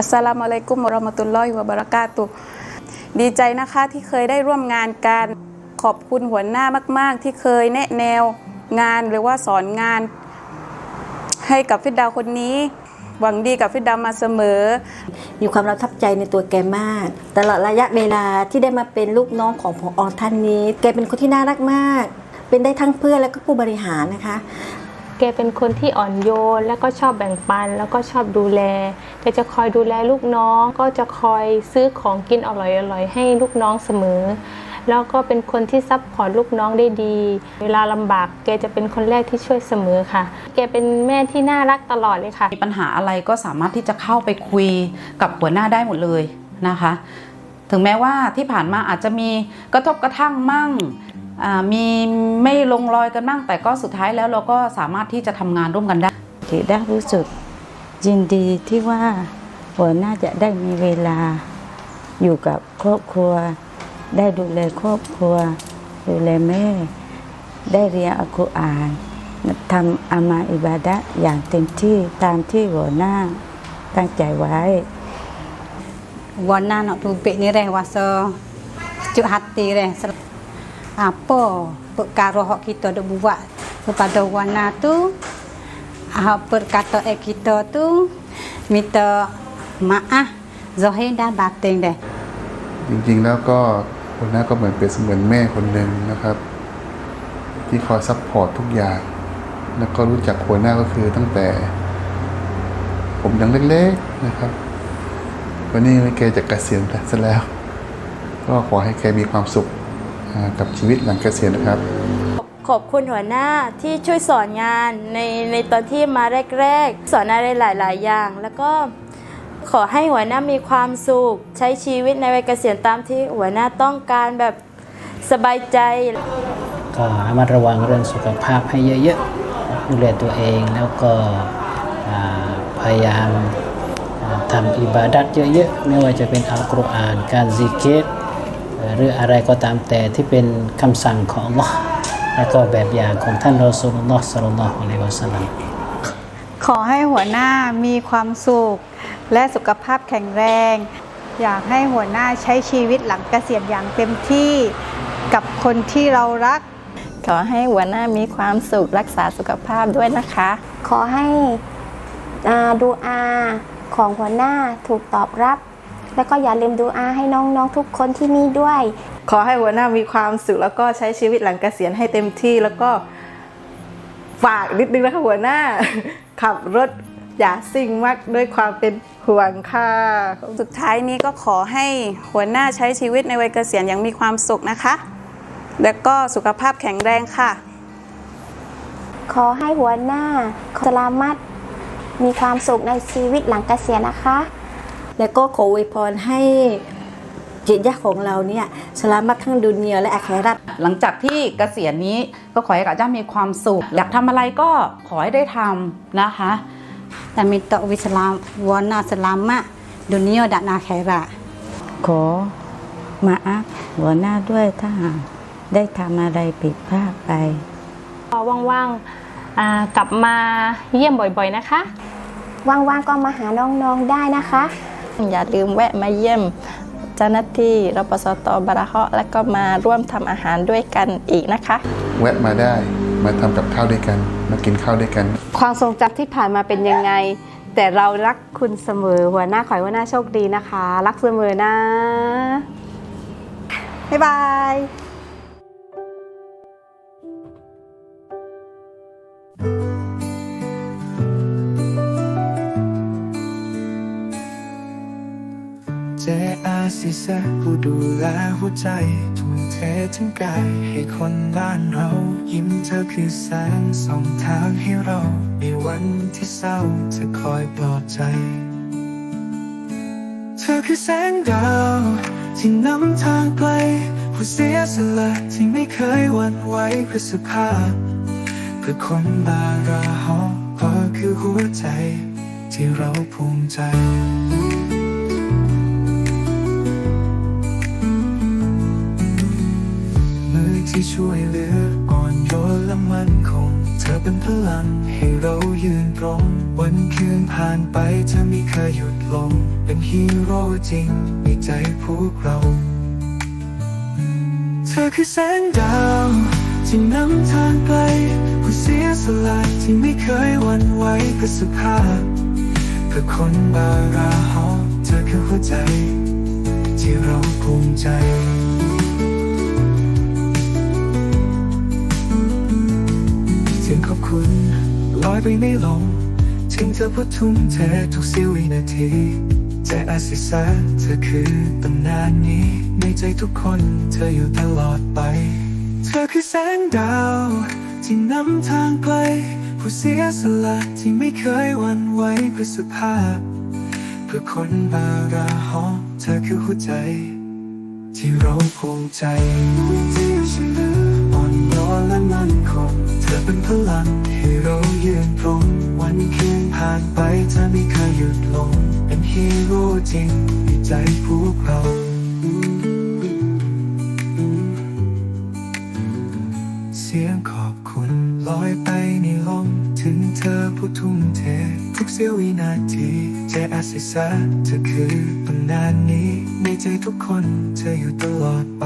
อัสสลามุอะลัยกุมราะห์มะตุลลอฮิวะบะเรากาตุดีใจนะคะที่เคยได้ร่วมงานกันขอบคุณหัวหน้ามากๆ ที่เคยแนะแนวงานหรือว่าสอนงาน ให้กับฟิดดาวคนนี้ หวังดีกับฟิดดาวมาเสมอ มีความประทับใจในตัวแกมาก ตลอดระยะเวลาที่ได้มาเป็นลูกน้องของผอท่านนี้ แกเป็นคนที่น่ารักมาก เป็นได้ทั้งเพื่อนและก็ผู้บริหารนะคะ แกเป็นคนที่อ่อนโยน แล้วก็ชอบแบ่งปัน แล้วก็ชอบดูแลแกจะคอยดูแลลูกน้อง ก็จะคอยซื้อของกินอร่อยๆให้ลูกน้องเสมอ แล้วก็เป็นคนที่ซัพพอร์ตลูกน้องได้ดี เวลาลำบากแกจะเป็นคนแรกที่ช่วยเสมอค่ะ แกเป็นแม่ที่น่ารักตลอดเลยค่ะ มีปัญหาอะไรก็สามารถที่จะเข้าไปคุยกับหัวหน้าได้หมดเลยนะคะ ถึงแม้ว่าที่ผ่านมาอาจจะมีกระทบกระทั่งมั่ง มีไม่ลงรอยกันมั่งแต่ก็สุดท้ายแล้วเราก็สามารถที่จะทำงานร่วมกันได้ถือได้รู้สึกยินดีที่ว่าหัวหน้าจะได้มีเวลาอยู่กับครอบครัว ได้ดูแลครอบครัว ดูแลแม่ ได้เรียนอัลกุรอานทำอามาอิบาดะห์อย่างเต็มที่ตามที่หัวหน้าตั้งใจไว้ warna nak tubik ni reh wasa sejuk hati reh Sel- apa perkara hak kita dak buat kepada wana tu apa perkataan kita tu minta maaf zahir dan batin deh จริงๆแล้วก็หัวหน้าก็เหมือนเป็นเสมือนแม่คนหนึ่งนะครับ ที่คอยซัพพอร์ตทุกอย่าง แล้วก็รู้จักหัวหน้าก็คือตั้งแต่ ผมยังเล็กๆนะครับวันนี้แกจะเกษียณซะแล้ว ก็ขอให้แกมีความสุข กับชีวิตหลังเกษียณนะครับ ขอบคุณหัวหน้าที่ช่วยสอนงานในในตอนที่มาแรก ๆ สอนอะไรหลาย ๆ อย่าง แล้วก็ขอให้หัวหน้ามีความสุข ใช้ชีวิตในวัยเกษียณตามที่หัวหน้าต้องการแบบสบายใจ ก็ระมัดระวังเรื่องสุขภาพให้เยอะๆดูแลตัวเองแล้วก็อ่าพยายามอ่าทำอิบาดัตเยอะๆ ไม่ว่าจะเป็นอัลกุรอาน การซิกเกต หรืออะไรก็ตามแต่ที่เป็นคำสั่งของ Allah และก็แบบอย่างของท่านรอซูลุลลอฮ์สัลลัลลอฮุอะลัยฮิวะสัลลัมขอให้หัวหน้ามีความสุข และสุขภาพแข็งแรง อยากให้หัวหน้าใช้ชีวิตหลังเกษียณอย่างเต็มที่กับคนที่เรารัก ขอให้หัวหน้ามีความสุขรักษาสุขภาพด้วยนะคะ ขอให้อ่าดูอาของหัวหน้าถูกตอบรับ แล้วก็อย่าลืมดูอาให้น้องๆทุกคนที่นี่ด้วย ขอให้หัวหน้ามีความสุขแล้วก็ใช้ชีวิตหลังเกษียณให้เต็มที่แล้วก็ฝากนิดนึงนะคะหัวหน้า ขับรถอย่าซิ่งมากด้วยความเป็นห่วงค่ะ สุดท้ายนี้ก็ขอให้หัวหน้าใช้ชีวิตในวัยเกษียณอย่างมีความสุขนะคะ และก็สุขภาพแข็งแรงค่ะ ขอให้หัวหน้าสลามัดมีความสุขในชีวิตหลังเกษียณนะคะ แล้วก็ขออวยพรให้จิตยะของเราเนี่ยสลามัดทั้งดุนเนียและอาคราตหลังจากที่เกษียณนี้ก็ขอให้กับเจ้ามีความสุข อยากทำอะไรก็ขอให้ได้ทำนะคะ dan minta wislam warna selamat dunia dan akhirat ขอมาอัพหัวหน้าด้วยถ้าหากได้ทำอะไรผิดพลาดไปก็ว่างๆอ่ากลับมาเยี่ยมบ่อยๆนะคะ ว่างๆก็มาหาน้องๆได้นะคะ อย่าลืมแวะมาเยี่ยมเจ้าหน้าที่รปสตบาราเฮาะและก็มาร่วมทำอาหารด้วยกันอีกนะคะ แวะมาได้มาทำกับข้าวด้วยกัน มากินข้าวด้วยกัน ความทรงจำที่ผ่านมาเป็นยังไง แต่เรารักคุณเสมอหัวหน้าขอให้หัวหน้าโชคดีนะคะ รักเสมอนะบ๊ายบาย เจอาซิซะผู้ดูแลหัวใจทุ่มเททั้งกายให้คนบ้านเรา ยิ้มเธอคือแสงส่องทางให้เรา ในวันที่เศร้าเธอคอยปลอบใจ เธอคือแสงดาวที่นำทางไกลผู้เสียสละที่ไม่เคยหวั่นไหวเพื่อสุภาพเพื่อคนบาราฮอก็คือหัวใจ ที่เราภูมิใจ ที่ช่วยเหลืออ่อนโยนและมั่นคง เธอเป็นพลังให้เรายืนตรง วันคืนผ่านไปเธอไม่เคยหยุดลง เป็นฮีโร่จริงในใจพวกเรา เธอคือแสงดาวที่นำทางไกลผู้เสียสละที่ไม่เคยหวั่นไหวเพื่อสุภาพเพื่อคนบาราฮอเไปไม่ลง ถึงเธอพูดทุ่มเททุกเสี้ยววินาทีใจอาศิสาเธอคือตำนานนี้ ในใจทุกคนเธออยู่ตลอดไป เธอคือแสงดาว ที่นำทางไกลผู้เสียสละที่ไม่เคยหวั่นไหวเพื่อสุภาพ เพื่อคนบาราฮอเธอคือหัวใจ ที่เราภูมิใจที่ฉันอ่อนโยนและมั่นคงเธอเป็นพลัง ยืนตรงวันคืนผ่านไปเธอไม่เคยหยุดลง เป็นฮีโร่จริงในใจพวกเราเสียงขอบคุณลอยไปในลมถึงเธอผู้ทุ่มเท ทุกเสี้ยววินาทีใจอาศิสาเธอคือตำนานนี้ ในใจทุกคนเธออยู่ตลอดไป